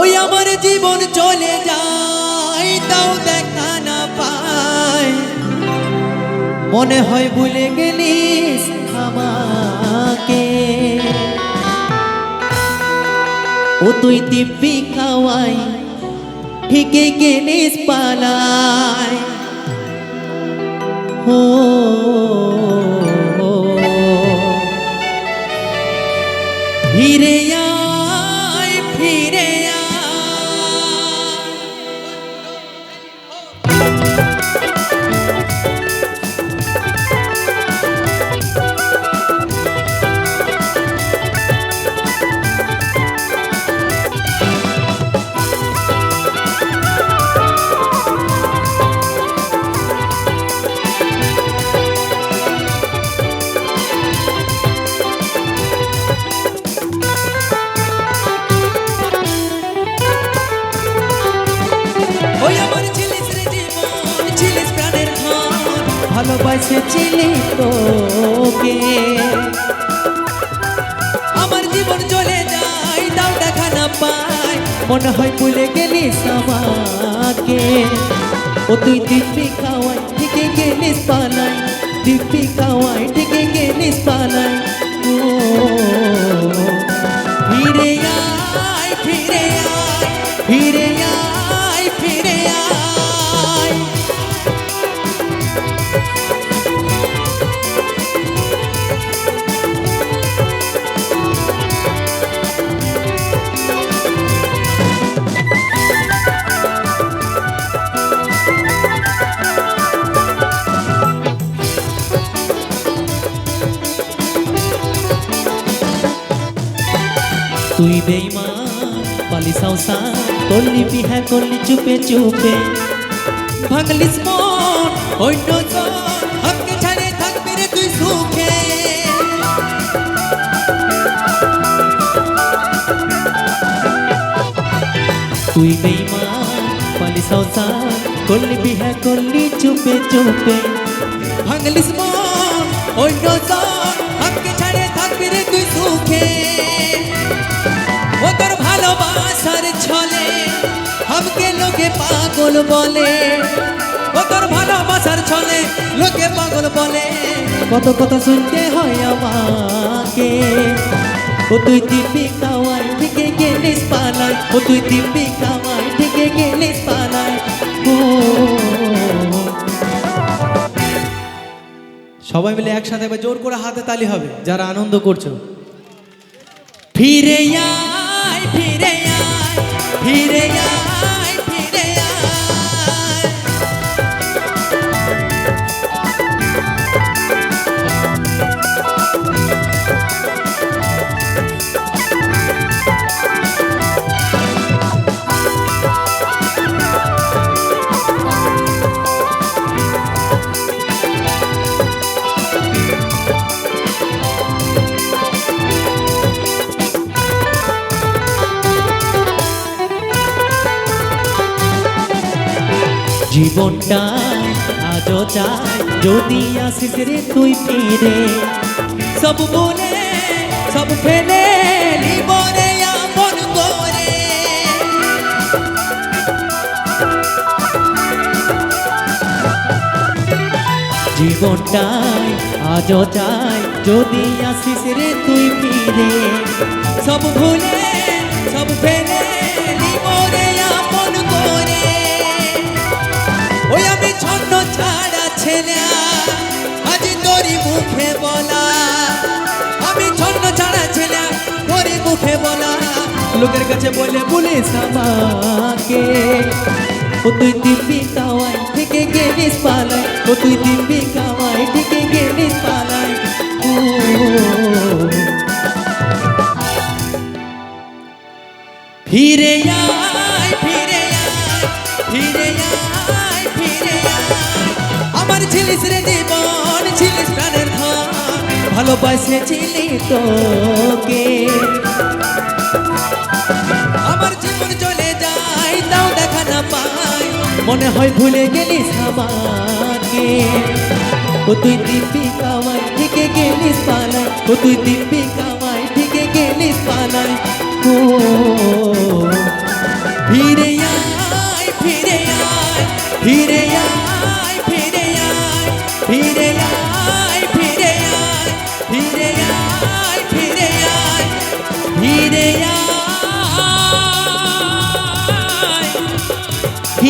ওই আমার জীবন চলে যায়, তাও দেখা না পায়। মনে হয় ভুলে গেলিস আমাকে। ও তুই দিব্যি খাওয়াই, ঠিকই গেলিস পালায়। ও ফিরে আয় ফিরে ভালোবাসেছিলি তোকে। আমার জীবন চলে যায়, তাও দেখা না পাই মনে হয় ভুলে গেলিস আমাকে। ও তুই দিব্যি খাওয়াই ঠিকই গেলিস পালাই দিব্যি খাওয়াই ঠিকই গেলিস পালাই ও তুই বেইমান পালি সাউসা করলি বিহা করলি চুপে চুপে ভাঙলিস মন অন্য জন আমাকে ছাড়ে থাকবি রে তুই সুখে তুই বেইমান পালি সাউসা করলি বিহা করলি চুপে চুপে ভাঙলিস মন অন্য জন আমাকে ছাড়ে থাকবি রে তুই সুখে ও তোর ভালোবাসার ছলে লোকে পাগল বলে। ভালোবাসার ছলে লোকে পাগল বলে। কত শুনতে হয় আমাকে। ও তুই দিব্যি কাওয়াই থেকে গেলিস পালাই ও তুই দিব্যি কাওয়াই থেকে গেলিস পালাই সবাই মিলে একসাথে জোর করে হাতে তালি হবে, যারা আনন্দ করছ। ফিরে আয়। ফিরে আয় ফিরে আয়। জীবনটাই আজও চাই। যদি আসিস রে তুই ফিরে। সব বলে সব ফেলে জীবনটাই আজও চাই। যদি আসিস রে তুই ফিরে। সব ভুলে, সব ফেলে ছাড়া ছেলে আজ তোরই মুখে বলা। আমি ছন্ন ছাড়া ছেলে তোরই মুখে বলা। লোকের কাছে বলে বলিস আমাকে। ও তুই দিব্যি কাওয়াই থেকে গেলিস পালাই ও তুই দিব্যি কাওয়াই থেকে গেলিস পালাই ছিলিস রে ছিলিস প্রাণের ধন ভালোবাসেছিলি তোকে। আমার জীবন চলে যায়, তাও দেখা না পাই মনে হয় ভুলে গেলিস আমাকে। ও তুই দিব্যি কামাই থেকে গেলিস পালাই ও তুই দিব্যি কামাই থেকে ফিরে আয়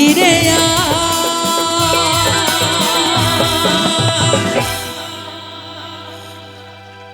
mirei.